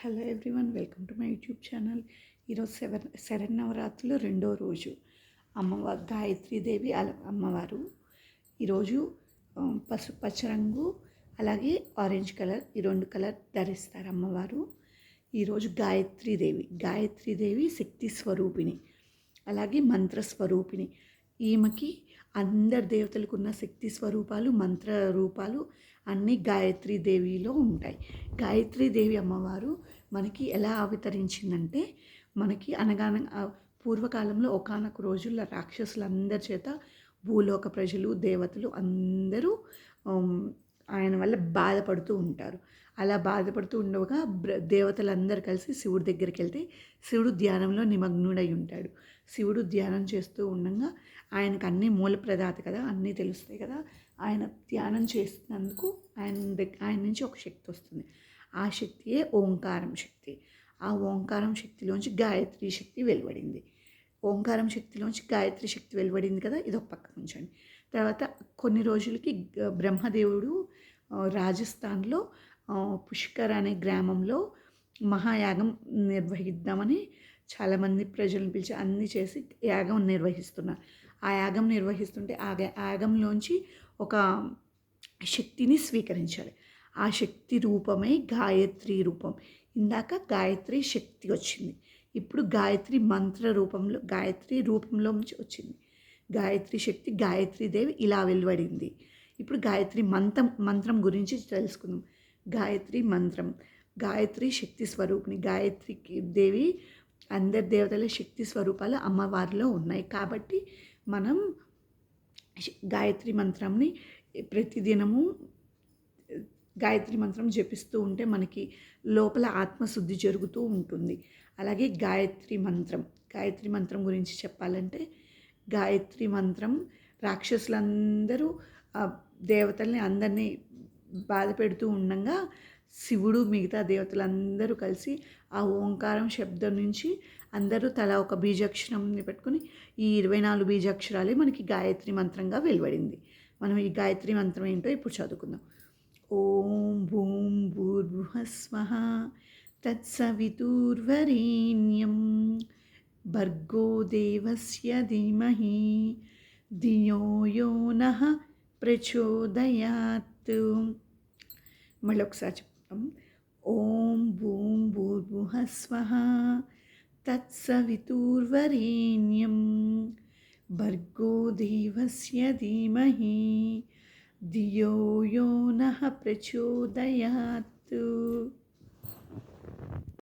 Hello everyone welcome to my YouTube channel. ఈరోజు సెవెన్ శరణ్ నవరాత్రులు రెండో రోజు. అమ్మవారు గాయత్రీదేవి అల అమ్మవారు. ఈరోజు పసు పసుపు పచ్చ రంగు అలాగే ఆరెంజ్ కలర్ ఈ రెండు కలర్ ధరిస్తారు అమ్మవారు. ఈరోజు గాయత్రీదేవి గాయత్రీదేవి శక్తి స్వరూపిణి అలాగే మంత్ర స్వరూపిణి. ఈమెకి అందరి దేవతలకు ఉన్న శక్తి స్వరూపాలు మంత్ర రూపాలు అన్నీ గాయత్రీ దేవిలో ఉంటాయి. గాయత్రీదేవి అమ్మవారు మనకి ఎలా అవతరించిందంటే మనకి అనగాన పూర్వకాలంలో ఒకానొక రోజుల్లో రాక్షసులందరి చేత భూలోక ప్రజలు దేవతలు అందరూ ఆయన వల్ల బాధపడుతూ ఉంటారు. అలా బాధపడుతూ ఉండగా బ్ర- దేవతలందరూ కలిసి శివుడి దగ్గరికి వెళ్తే శివుడు ధ్యానంలో నిమగ్నుడై ఉంటాడు. శివుడు ధ్యానం చేస్తూ ఉండగా ఆయనకు అన్ని మూల ప్రదాత కదా అన్నీ తెలుస్తాయి కదా. ఆయన ధ్యానం చేసినందుకు ఆయన ఆయన నుంచి ఒక శక్తి వస్తుంది. ఆ శక్తియే ఓంకారం శక్తి. ఆ ఓంకారం శక్తిలోంచి గాయత్రి శక్తి వెలువడింది. ఓంకారం శక్తిలోంచి గాయత్రి శక్తి వెలువడింది కదా ఇది ఒక పక్కన ఉంచండి తర్వాత కొన్ని రోజులకి బ్రహ్మదేవుడు రాజస్థాన్లో పుష్కర్ అనే గ్రామంలో మహాయాగం నిర్వహిద్దామని చాలామంది ప్రజలను పిలిచి అన్ని చేసి యాగం నిర్వహిస్తున్నారు. ఆ యాగం నిర్వహిస్తుంటే ఆ యాగంలోంచి ఒక శక్తిని స్వీకరించాలి. ఆ శక్తి రూపమే గాయత్రి రూపం. ఇందాక గాయత్రి శక్తి వచ్చింది. ఇప్పుడు గాయత్రి మంత్ర రూపంలో గాయత్రి రూపంలో నుంచి వచ్చింది. గాయత్రి శక్తి గాయత్రి దేవి ఇలా వెలువడింది. ఇప్పుడు గాయత్రి మంత్రం మంత్రం గురించి తెలుసుకుందాం. గాయత్రి మంత్రం గాయత్రి శక్తి స్వరూపిణి గాయత్రి దేవి అందరి దేవతల శక్తి స్వరూపాలు అమ్మవారిలో ఉన్నాయి. కాబట్టి మనం గాయత్రి మంత్రంని ప్రతిదినము గాయత్రి మంత్రం జపిస్తూ ఉంటే మనకి లోపల ఆత్మశుద్ధి జరుగుతూ ఉంటుంది. అలాగే గాయత్రి మంత్రం గాయత్రి మంత్రం గురించి చెప్పాలంటే గాయత్రి మంత్రం రాక్షసులందరూ దేవతల్ని అందరినీ బాధ పెడుతూ ఉండగా శివుడు మిగతా దేవతలందరూ కలిసి ఆ ఓంకారం శబ్దం నుంచి అందరూ తల ఒక బీజాక్షరంని పెట్టుకుని ఈ ఇరవై నాలుగు బీజాక్షరాలే మనకి గాయత్రి మంత్రంగా వెలువడింది. మనం ఈ గాయత్రి మంత్రం ఏంటో ఇప్పుడు చదువుకుందాం. ओम भूम भूं भूर्भुवस्वः तत्सवितुर्वरेण्यं। भर्गो देवस्य धीमहि, धियो यो नः प्रचोदयात्। मलोक्साचम् ॐ भूं भूर्भुवस्वः तत्सवितुर्वरेण्यं। भर्गो देवस्य धीमहि धियो यो नः प्रचोदयात्।